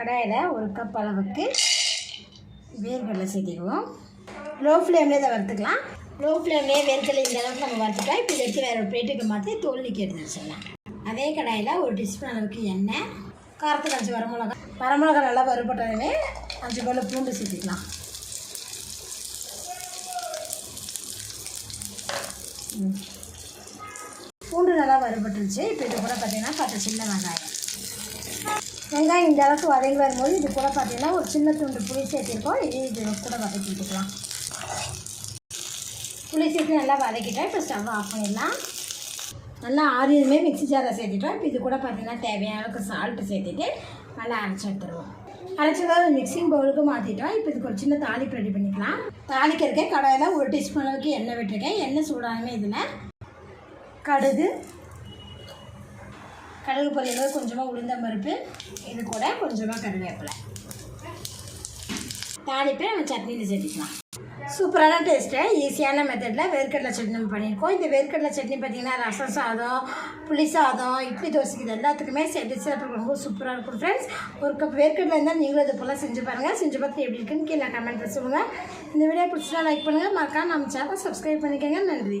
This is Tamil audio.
கடாயில் ஒரு கப் அளவுக்கு வேர்க்கடலை சேர்த்திக்குவோம். லோ ஃப்ளேம்லேயே இதை வறுத்துக்கலாம். லோ ஃப்ளேம்லேயே வேர்க்கடலை இந்த அளவுக்கு நம்ம வறுத்துக்கலாம் இப்போ எடுத்து வேறு ஒரு பிளேட்டுக்கு மாற்றி தோல் நீக்கி எடுத்து வச்சிடலாம் அதே கடாயில் ஒரு டீஸ்பூன் அளவுக்கு எண்ணெய் காரத்துக்கு அஞ்சு வரமிளகா. வரமிளகா நல்லா வறுபட்டதுமே அஞ்சு பல்லு பூண்டு சேர்த்துக்கலாம். பூண்டு நல்லா வறுபட்டுருச்சு. இப்போ இது கூட பார்த்தீங்கன்னா பத்து சின்ன வெங்காயம். வெங்காயம் இந்த அளவுக்கு வதங்கி வரும்போது இது கூட பார்த்தீங்கன்னா ஒரு சின்ன துண்டு புளி சேர்த்திருக்கோம். இது இது கூட வதக்கி விட்டுக்கலாம் புளி சேர்த்து நல்லா வதக்கிட்டோம். இப்போ ஸ்டவ் ஆஃப் பண்ணிடலாம். நல்லா ஆறியதுமே மிக்ஸி ஜாரில் சேர்த்துட்டோம். இப்போ இது கூட பார்த்தீங்கன்னா தேவையான அளவுக்கு சால்ட்டு சேர்த்துட்டு நல்லா அரைச்சி எடுத்துருவோம். அரைச்சதாக மிக்சிங் பவுலுக்கு மாற்றிட்டோம் இப்போ இதுக்கு ஒரு சின்ன தாளிப்பு ரெடி பண்ணிக்கலாம். தாளிக்க இருக்கேன் கடையில் ஒரு டீஸ்பூன் அளவுக்கு எண்ணெய் விட்டுருக்கேன். எண்ணெய் சூடாகுமே இதில். கடுகு கடுகு பொரியல் கொஞ்சமாக உளுந்த பருப்பு இது கூட கொஞ்சமாக கருவேப்பிலை. தாளிப்பை நம்ம சட்னியில் சேர்த்துக்கலாம் சூப்பரான டேஸ்ட்டு ஈஸியான மெத்தடில் வேர்க்கடலை சட்னி நம்ம பண்ணியிருக்கோம். இந்த வேர்க்கடலை சட்னி பார்த்திங்கன்னா ரசம் சாதம் புளி சாதம் இட்லி தோசைக்கு இது எல்லாத்துக்குமே செட்டு சாப்பிட்டு ரொம்ப சூப்பராக இருக்கும் ஃப்ரெண்ட்ஸ் ஒரு கப் வேர்க்கடலை இருந்தால் நீங்களும் இது போல் செஞ்சு பாருங்கள் செஞ்சு பார்த்து எப்படி இருக்குன்னு கீழே கமெண்ட் சொல்லுங்கள் இந்த வீடியோ பிடிச்சா லைக் பண்ணுங்கள் மறக்காம நம்ம சேனல் சப்ஸ்கிரைப் பண்ணிக்கோங்க. நன்றி.